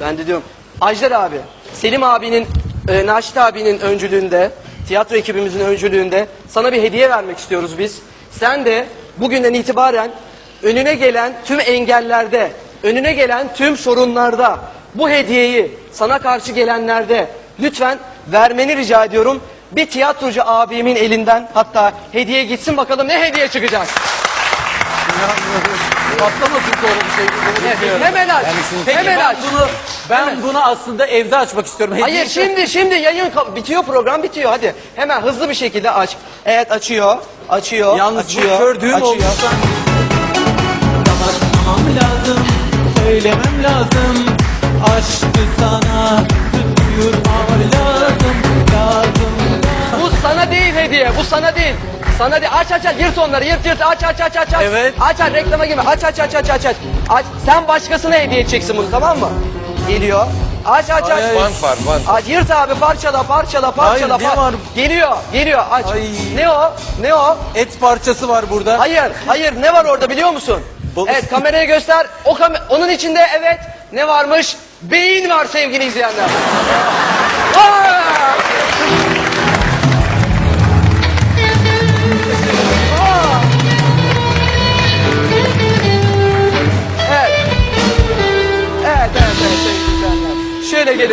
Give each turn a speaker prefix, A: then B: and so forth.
A: Ben de diyorum Ajdar abi, Selim abinin, e, Naşit abinin öncülüğünde, tiyatro ekibimizin öncülüğünde sana bir hediye vermek istiyoruz biz. Sen de bugünden itibaren önüne gelen tüm engellerde, önüne gelen tüm sorunlarda bu hediyeyi sana karşı gelenlerde lütfen vermeni rica ediyorum. Bir tiyatrocu abimin elinden hatta hediye gitsin bakalım ne hediye çıkacak.
B: Patlamasın sonra bir şey.
A: Hemen aç.
B: Peki
A: hemen
B: ben
A: aç.
B: bunu ben
A: Hemen.
B: bunu aslında evde açmak istiyorum. Hediye
A: Hayır şimdi şimdi yayın ka- bitiyor program bitiyor hadi. Hemen hızlı bir şekilde aç. Evet açıyor. Açıyor.
B: Yalnız
A: açıyor.
B: bu kör düğüm
A: açıyor.
C: Anlatmam lazım, söylemem lazım Aşkı sana duyurmam lazım, lazım
A: Bu sana değil hediye. Bu sana değil. Sana değil. Aç aç aç. Yırt onları. Yırt yırt. Aç aç aç aç. aç.
B: Evet.
A: Aç aç reklama girme. Aç aç aç aç aç. aç. Aç. Sen başkasına hediye edeceksin bunu tamam mı? Geliyor. Aç aç aç.
B: Ay.
D: Bant var bant.
A: Aç yırt abi parçala parçala parçala.
B: Hayır, ne
A: par-
B: var?
A: Geliyor geliyor aç.
B: Ay.
A: Ne o? Ne o?
B: Et parçası var burada.
A: Hayır, hayır ne var orada biliyor musun?
B: Balık.
A: Evet kameraya göster. O kam- onun içinde evet ne varmış? Beyin var sevgili izleyenler. şöyle it.